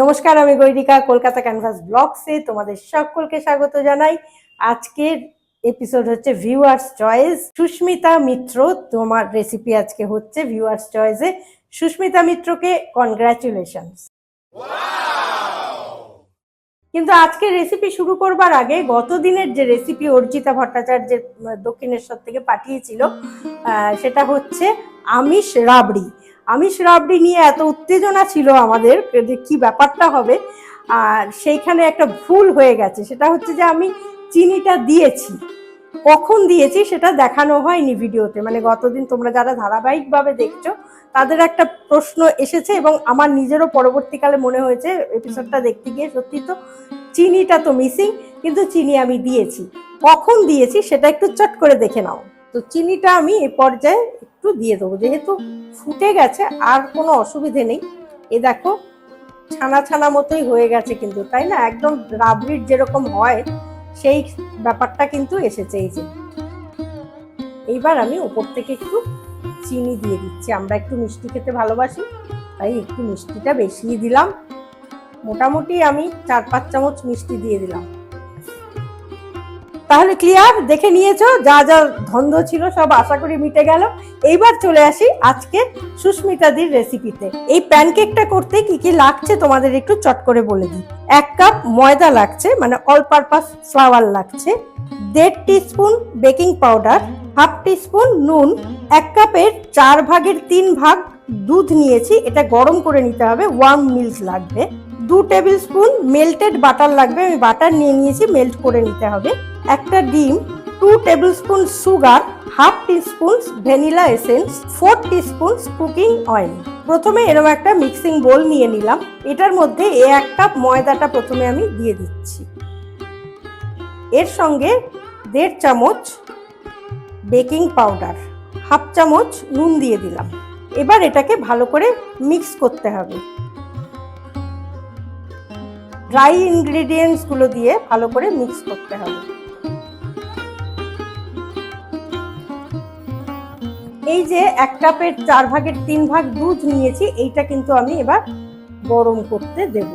নমস্কার আমি গৈরিকা কলকাতা ক্যানভাস ব্লগসে তোমাদের সকলকে স্বাগত জানাই। আজকের এপিসোড হচ্ছে ভিউয়ার্স চয়েস সুস্মিতা মিত্র তোমার রেসিপি আজকে হচ্ছে ভিউয়ার্স চয়েসে সুস্মিতা মিত্রকে কনগ্রাচুলেশনস কিন্তু আজকে রেসিপি শুরু করবার আগে গত দিনের যে রেসিপি অর্জিতা ভট্টাচার্যের দক্ষিণেশ্বর থেকে পাঠিয়েছিল আহ, সেটা হচ্ছে আমিষ রাবড়ি। আমিষ রাবড়ি নিয়ে এত উত্তেজনা ছিল আমাদের যে কি ব্যাপারটা হবে, আর সেইখানে একটা ভুল হয়ে গেছে। সেটা হচ্ছে যে আমি চিনিটা দিয়েছি। কখন দিয়েছি সেটা দেখানো হয়নি ভিডিওতে। মানে গতদিন তোমরা যারা ধারাবাহিকভাবে দেখছ, তাদের একটা প্রশ্ন এসেছে এবং আমার নিজেরও পরবর্তীকালে মনে হয়েছে এপিসোডটা দেখতে গিয়ে সত্যি তো চিনিটা তো মিসিং কিন্তু চিনি আমি দিয়েছি। কখন দিয়েছি সেটা একটু চট করে দেখে নাও। তো চিনিটা আমি এ পর্যায়ে একটু দিয়ে দেবো। যেহেতু ফুটে গেছে, আর কোনো অসুবিধে নেই। এ দেখো, ছানা ছানা মতোই হয়ে গেছে কিন্তু, তাই না? একদম রাবড়ির যেরকম হয়, সেই ব্যাপারটা কিন্তু এসেছে এই যে। এইবার আমি ওপর থেকে একটু চিনি দিয়ে দিচ্ছি। আমরা একটু মিষ্টি খেতে ভালোবাসি, তাই একটু মিষ্টিটা বেশিই দিলাম। মোটামুটি আমি চার পাঁচ চামচ মিষ্টি দিয়ে দিলাম। তাহলে ক্লিয়ার দেখে নিয়েছো? যা যা ধন্দ ছিল সব আশা করি মিটে গেল। এইবার চলে আসি আজকে সুস্মিতাদির রেসিপিতে এই প্যানকেকটা করতে কি কি লাগছে তোমাদের একটু চট করে বলে দিই। এক কাপ ময়দা লাগছে মানে অল পারপাস ফ্লাওয়ার লাগছে, দেড় teaspoon baking powder half teaspoon নুন, এক কাপের চার ভাগের তিন ভাগ দুধ নিয়েছি, এটা গরম করে নিতে হবে ওয়ার্ম মিল্ক লাগবে। দু টেবিল স্পুন মেল্টেড বাটার লাগবে আমি বাটার নিয়ে নিয়েছি মেল্ট করে নিতে হবে। একটা ডিম two tablespoon sugar half teaspoon vanilla essence four teaspoon cooking oil প্রথমে এরকম একটা মিক্সিং বোল নিয়ে নিলাম। এটার মধ্যে এ এক কাপ ময়দাটা প্রথমে আমি দিয়ে দিচ্ছি। এর সঙ্গে দেড় চামচ বেকিং পাউডার হাফ চামচ নুন দিয়ে দিলাম। এবার এটাকে ভালো করে মিক্স করতে হবে। ড্রাই ইনগ্রেডিয়েন্টসগুলো দিয়ে ভালো করে মিক্স করতে হবে। এই যে এক কাপের চার ভাগের তিন ভাগ দুধ নিয়েছি, এইটা কিন্তু আমি এবার গরম করতে দেব।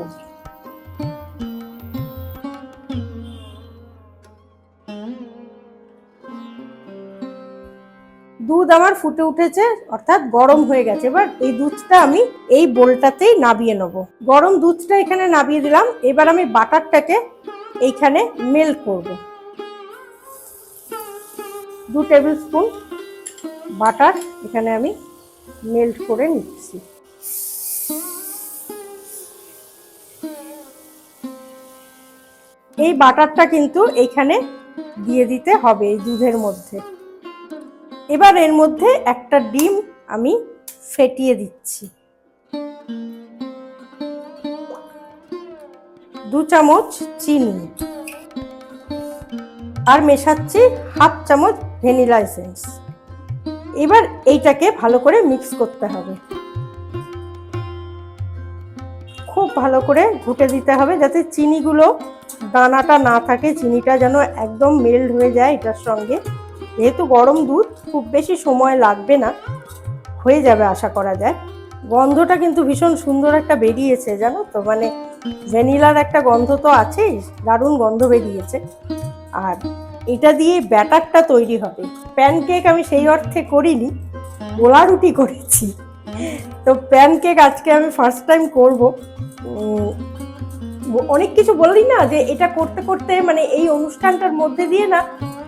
দুধ আমার ফুটে উঠেছে, অর্থাৎ গরম হয়ে গেছে। এবার এই দুধটা আমি এই বোলটাতেই নাবিয়ে নেব। গরম দুধটা এখানে নাবিয়ে দিলাম। এবার আমি বাটারটাকে এইখানে মেল্ট করব। দু টেবিল স্পুন বাটার এখানে আমি মেল্ট করে নিচ্ছি। এই বাটারটা কিন্তু এইখানে দিয়ে দিতে হবে এই দুধের মধ্যে। এবার এর মধ্যে একটা ডিম আমি ফেটিয়ে দিচ্ছি। দু চামচ চিনি। আর মেশাচ্ছি হাফ চামচ ভ্যানিলা এসেন্স। এবার এইটাকে ভালো করে মিক্স করতে হবে। খুব ভালো করে ঘুটে দিতে হবে যাতে চিনিগুলো দানাটা না থাকে, চিনিটা যেন একদম মেল্ট হয়ে যায় এটার সঙ্গে। যেহেতু গরম দুধ খুব বেশি সময় লাগবে না। হয়ে যাবে আশা করা যায়। গন্ধটা কিন্তু ভীষণ সুন্দর একটা বেরিয়েছে, জানো তো? মানে ভ্যানিলার একটা গন্ধ তো আছেই, দারুণ গন্ধ বেরিয়েছে। আর এটা দিয়ে ব্যাটারটা তৈরি হবে। প্যানকেক আমি সেই অর্থে করিনি, গোলা রুটি করেছি। তো প্যানকেক আজকে আমি ফার্স্ট টাইম করব। অনেক কিছু বলি না যে এটা করতে করতে মানে এই অনুষ্ঠানটার মধ্যে দিয়ে না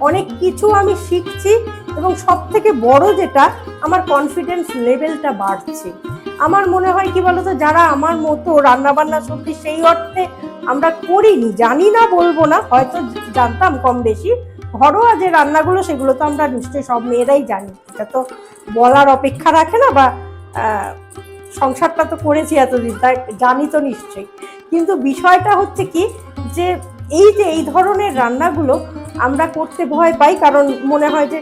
অনেক কিছু আমি শিখছি এবং সব থেকে বড় যেটা, আমার কনফিডেন্স লেভেলটা বাড়ছে। আমার মনে হয় কি বলতো, যারা আমার মতো রান্না বান্না সত্যি সেই অর্থে আমরা করিনি, জানি না, বলব না, হয়তো জানতাম কম বেশি। ঘরোয়া যে রান্নাগুলো, সেগুলো তো আমরা নিশ্চয়ই সব মেয়েরাই জানি। এটা তো বলার অপেক্ষা রাখে না বা সংসারটা তো করেছি এতদিন, তাই জানি তো নিশ্চয়ই। কিন্তু বিষয়টা হচ্ছে কি, যে এই যে এই ধরনের রান্নাগুলো আমরা করতে ভয় পাই, কারণ মনে হয় যে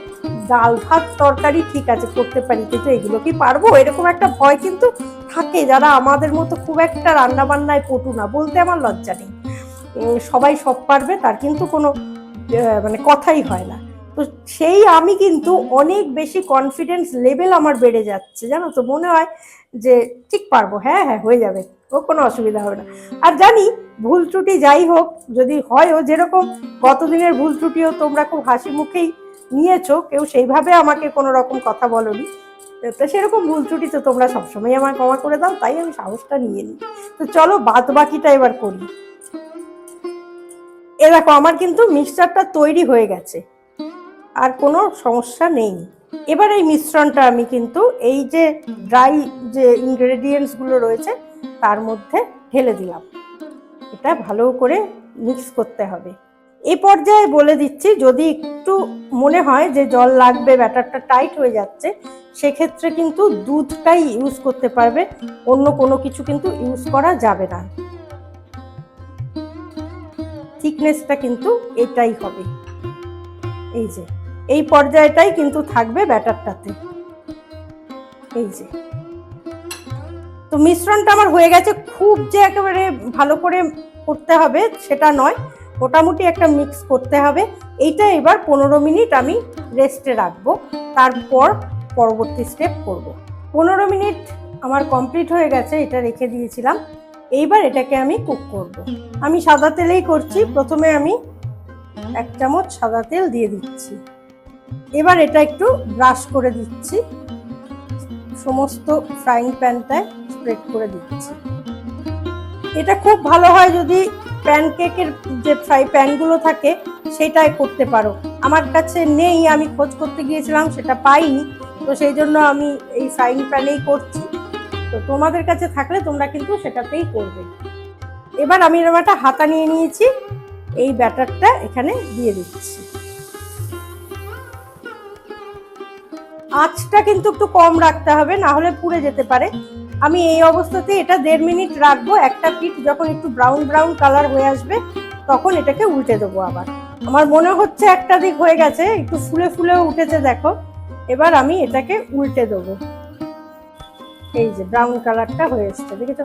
ডাল ভাত তরকারি ঠিক আছে, করতে পারি, কিন্তু এগুলো কি পারব? এরকম একটা ভয় কিন্তু থাকে, যারা আমাদের মতো খুব একটা রান্না বান্নায় পটু না, বলতে আমার লজ্জা নেই। সবাই সব পারবে, তার কিন্তু কোনো মানে কথাই হয় না। তো সেই আমি কিন্তু অনেক বেশি কনফিডেন্স লেভেল আমার বেড়ে যাচ্ছে জানো তো? মনে হয় যে ঠিক পারব হ্যাঁ হ্যাঁ হয়ে যাবে ও কোনো অসুবিধা হবে না। আর জানি ভুল ত্রুটি যাই হোক যদি হয়ও যেরকম গতদিনের ভুল ত্রুটিও তোমরা খুব হাসি মুখেই নিয়েছো কেউ সেইভাবে আমাকে কোনো রকম কথা বলনি তো সেরকম ভুল ত্রুটি তো তোমরা সবসময় আমার ক্ষমা করে দাও তাই আমি সাহসটা নিয়ে নিই। তো চলো বাদ বাকিটা এবার করি। এ দেখো আমার কিন্তু মিক্সচারটা তৈরি হয়ে গেছে। আর কোনো সমস্যা নেই। এবার এই মিশ্রণটা আমি কিন্তু এই যে ড্রাই যে ইনগ্রেডিয়েন্টসগুলো রয়েছে, তার মধ্যে ঢেলে দিলাম। এটা ভালো করে মিক্স করতে হবে। এ পর্যায়ে বলে দিচ্ছি, যদি একটু মনে হয় যে জল লাগবে, ব্যাটারটা টাইট হয়ে যাচ্ছে, সেক্ষেত্রে কিন্তু দুধটাই ইউজ করতে পারবে। অন্য কোনো কিছু কিন্তু ইউজ করা যাবে না। থিকনেসটা কিন্তু এটাই হবে। এই যে। এই পর্যায়টাই কিন্তু থাকবে ব্যাটারটাতে। এই যে। তো মিশ্রণটা আমার হয়ে গেছে, খুব যে একেবারে ভালো করে করতে হবে সেটা নয়, মোটামুটি একটা মিক্স করতে হবে। এইটা এবার পনেরো মিনিট আমি রেস্টে রাখব, তারপর পরবর্তী স্টেপ করব। পনেরো মিনিট আমার কমপ্লিট হয়ে গেছে, এটা রেখে দিয়েছিলাম। এইবার এটাকে আমি কুক করব। আমি সাদা তেলেই করছি, প্রথমে আমি এক চামচ সাদা তেল দিয়ে দিচ্ছি। এবার এটা একটু ব্রাশ করে দিচ্ছি। সমস্ত ফ্রাইং প্যানটায় স্প্রেড করে দিচ্ছি। এটা খুব ভালো হয় যদি প্যানকেকের যে ফ্রাই প্যানগুলো থাকে, সেটাই করতে পারো। আমার কাছে নেই, আমি খোঁজ করতে গিয়েছিলাম, সেটা পাইনি। তো সেই জন্য আমি এই ফ্রাইং প্যানেই করছি। তো তোমাদের কাছে থাকলে তোমরা কিন্তু সেটাতেই করবে। এবার আমি এরকম একটা হাতা নিয়ে নিয়েছি। এই ব্যাটারটা এখানে দিয়ে দিচ্ছি। আঁচটা কিন্তু একটু কম রাখতে হবে, না হলে পুড়ে যেতে পারে। আমি এই অবস্থাতে এটা দেড় মিনিট রাখব, একটা পিঠ যখন একটু ব্রাউন ব্রাউন কালার হয়ে আসবে, তখন এটাকে উল্টে দেবো আবার। আমার মনে হচ্ছে একটা দিক হয়ে গেছে, একটু ফুলে ফুলে উঠেছে, দেখো। এবার আমি এটাকে উল্টে দেবো। এই যে ব্রাউন কালারটা হয়ে এসছে, দেখেছ?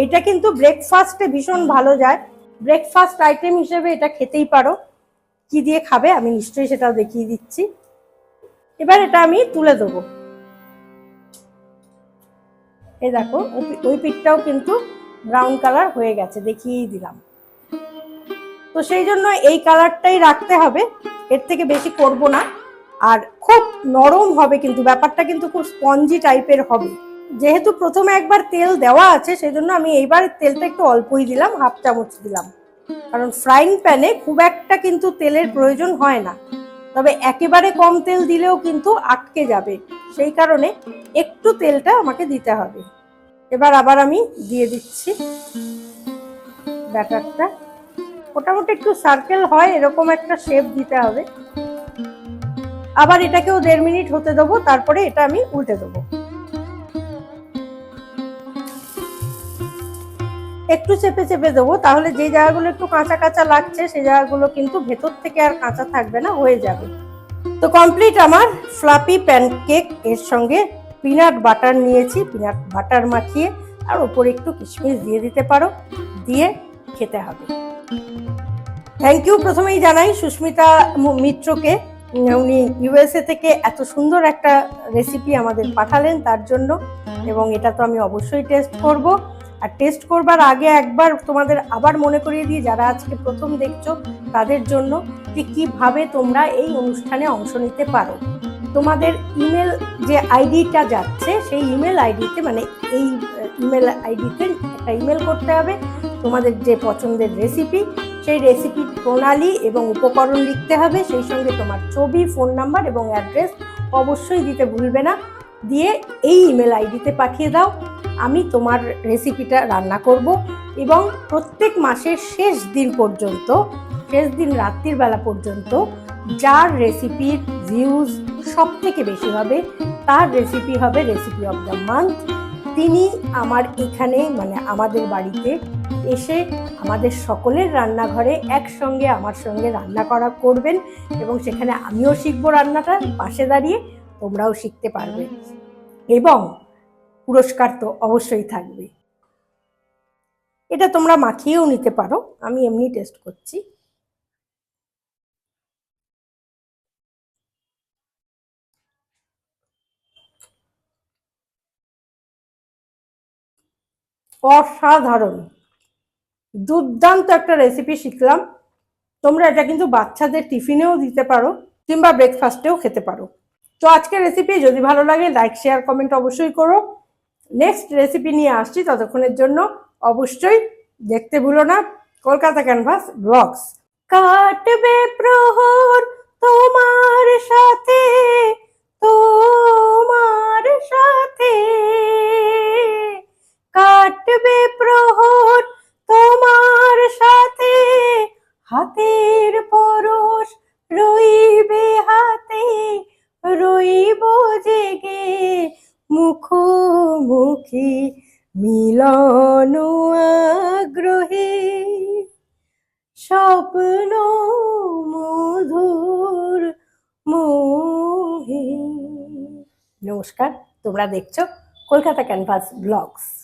এইটা কিন্তু ব্রেকফাস্টে ভীষণ ভালো যায়। ব্রেকফাস্ট আইটেম হিসেবে এটা খেতেই পারো। কি দিয়ে খাবে আমি নিশ্চয়ই সেটা দেখিয়ে দিচ্ছি। এবার এটা আমি তুলে দেবো। এই দেখো, ওই- পিঠটাও কিন্তু ব্রাউন কালার হয়ে গেছে, দেখিয়েই দিলাম। তো সেই জন্য এই কালারটাই রাখতে হবে, এর থেকে বেশি করব না। আর খুব নরম হবে কিন্তু, ব্যাপারটা কিন্তু খুব স্পঞ্জি টাইপের হবে। যেহেতু প্রথমে একবার তেল দেওয়া আছে, সেই জন্য আমি এইবার তেলটা একটু অল্পই দিলাম, হাফ চামচ দিলাম। কারণ ফ্রাইং প্যানে খুব একটা কিন্তু তেলের প্রয়োজন হয় না। তবে একেবারে কম তেল দিলেও কিন্তু আটকে যাবে। সেই কারণে একটু তেলটা আমাকে দিতে হবে। এবার আবার আমি দিয়ে দিচ্ছি ব্যাটারটা। মোটামুটি একটু সার্কেল হয়, এরকম একটা শেপ দিতে হবে। আবার এটাকেও দেড় মিনিট হতে দেবো, তারপরে এটা আমি উল্টে দেবো। একটু চেপে চেপে দেবো, তাহলে যে জায়গাগুলো একটু কাঁচা কাঁচা লাগছে সেই জায়গাগুলো কিন্তু ভেতর থেকে আর কাঁচা থাকবে না, হয়ে যাবে। তো কমপ্লিট আমার ফ্লাপি প্যানকেক এর সঙ্গে পিনাট বাটার নিয়েছি পিনাট বাটার মাখিয়ে আর ওপরে একটু কিশমিশ দিয়ে দিতে পারো, দিয়ে খেতে হবে। থ্যাংক ইউ প্রথমেই জানাই সুস্মিতা মিত্রকে, উনি ইউএসএ থেকে এত সুন্দর একটা রেসিপি আমাদের পাঠালেন তার জন্য, এবং এটা তো আমি অবশ্যই টেস্ট করব। আর টেস্ট করবার আগে একবার তোমাদের আবার মনে করিয়ে দিই, যারা আজকে প্রথম দেখছ তাদের জন্য যে কীভাবে তোমরা এই অনুষ্ঠানে অংশ নিতে পারো। তোমাদের ইমেল যে আইডিটা যাচ্ছে, সেই ইমেল আইডিতে মানে এই ইমেল আইডিতে একটা ইমেল করতে হবে। তোমাদের যে পছন্দের রেসিপি সেই রেসিপির প্রণালী এবং উপকরণ লিখতে হবে। সেই সঙ্গে তোমার ছবি ফোন নাম্বার এবং অ্যাড্রেস অবশ্যই দিতে ভুলবে না। দিয়ে এই ইমেল আইডিতে পাঠিয়ে দাও। আমি তোমার রেসিপিটা রান্না করব এবং প্রত্যেক মাসের শেষ দিন পর্যন্ত, শেষ দিন রাত্রির বেলা পর্যন্ত যার রেসিপির ভিউজ সব থেকে বেশি হবে, তার রেসিপি হবে রেসিপি অফ দ্য মান্থ তিনি আমার এখানে মানে আমাদের বাড়িতে এসে আমাদের সকলের রান্নাঘরে একসঙ্গে আমার সঙ্গে রান্না করা করবেন এবং সেখানে আমিও শিখব রান্নাটা পাশে দাঁড়িয়ে। তোমরাও শিখতে পারবে। এবং পুরস্কার তো অবশ্যই থাকবে। এটা তোমরা মাখিয়েও নিতে পারো আমি এমনি টেস্ট করছি। অসাধারণ। দুর্দান্ত একটা রেসিপি শিখলাম। তোমরা এটা কিন্তু বাচ্চাদের টিফিনেও দিতে পারো কিংবা ব্রেকফাস্টেও খেতে পারো। তো আজকের রেসিপি যদি ভালো লাগে লাইক শেয়ার কমেন্ট অবশ্যই করো। নেক্সট রেসিপি নিয়ে আসছি ততক্ষণের জন্য অবশ্যই দেখতে ভুলো না। কলকাতা ক্যানভাস ব্লগস কাটবে প্রহর তোমার সাথে তোমার সাথে। কাটবে প্রহর তোমার সাথে, হাতের পরশ রইবে। রইব জেগে মুখোমুখি মিলন আগ্রহে। স্বপ্ন মধুর মোহে। নমস্কার তোমরা দেখছ কলকাতা ক্যানভাস ব্লগস।